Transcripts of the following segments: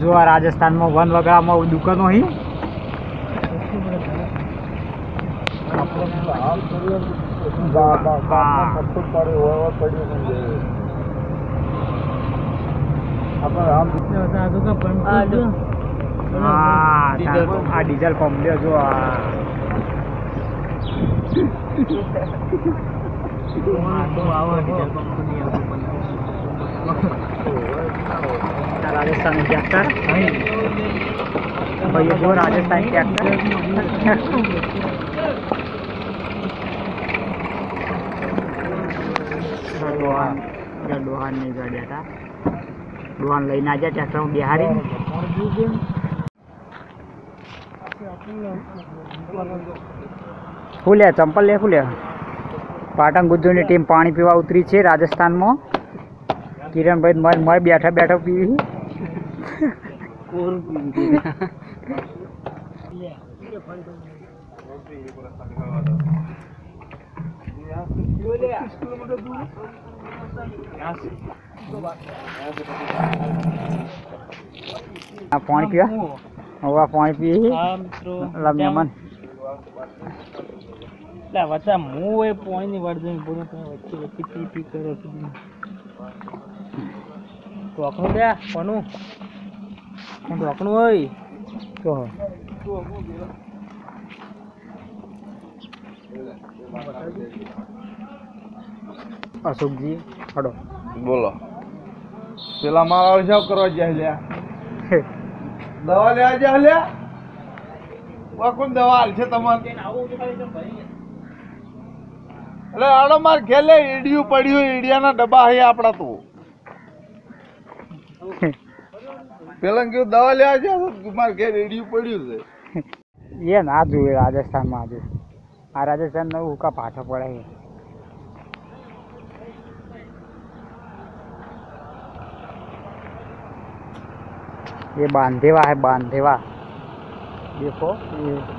જો આ રાજસ્થાનમાં વન વગડામાં દુકાનો અહીં આ ડીઝલ પંપ લે જો આ. આ રાજસ્થાન ટ્રેક્ટર ભાઈ જો રાજસ્થાન ટ્રેક્ટર ડોહાન જો ડોહાન લઈને આજે ટ્રેક્ટર બિહારી ફૂલે ચંપલ લે ફૂલે પાટણ ગુજ્જુની ટીમ પાણી પીવા ઉતરી છે રાજસ્થાનમાં કિરણભાઈ મારે મય બેઠા બેઠા પીવી આ પાણી પીવા? હવે પાણી પીવી મહેમાન. વચ્ચે હું એ પોઈન્ટની વાળ જોઈને બોલું વચ્ચે વચ્ચે પી પી કરો છો. ઢોકણું લે કોનું? ઢોકણું હોય? તો અશોકજી હડો. બોલો. પેલા મારા હિસાબ કરવા જાય લ્યા? દવા લેવા જાય લ્યા? આ કોણ દવા હાલ છે તમારે? એટલે આડો માર ઘેલે ઈડિયું પડ્યું ઈડિયાના ડબ્બા હે આપડા તો. પેલા કેવું દવા લેવા જાય માર ઘેર ઈડિયું પડ્યું છે એ ના જોવે રાજસ્થાનમાં આજે આ રાજસ્થાન નવું હુકા પાછો પડે છે ये बांधेवा है बांधेवा देखो ये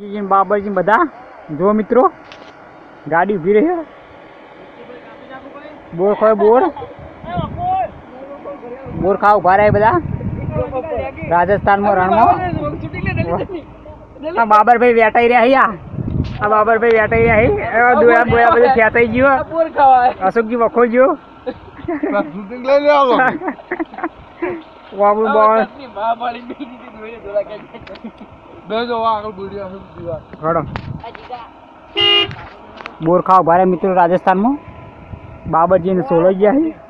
જી બાબરજી બધા જો મિત્રો ગાડી ઊભી રહી છે. બોર ખાય બોર બોર ખાવ ઉભા રહે બધા રાજસ્થાનમાં રણમાં આ બાબરભાઈ વેટાઈ રહ્યા અહીંયા આ બાબરભાઈ વેટાઈ રહ્યા અહીં આ દોયા બોયા બધું ખેંચાઈ ગયું અશોકજી વખો ગયો આગળ છે દીવા હડો. બોર ખાવ મિત્રો રાજસ્થાનમાં. બાબરજીને સોલઈ ગયા છે.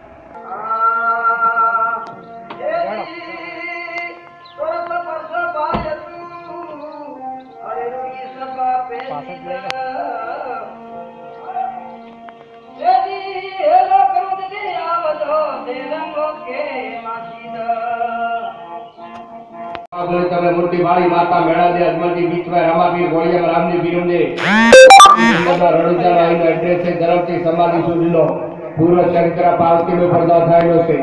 તમે મોટી વાળી માતા મેળા દે, અજમલજી બીચમાં રમાપીર ગોળિયા રામજી બીરમદે રણુજા આવીનો એડ્રેસ છે ધરમથી સમાધિ સુધીનો. પૂર્વ ચરિત્ર પાવતીનો પડદો થયેલો છે.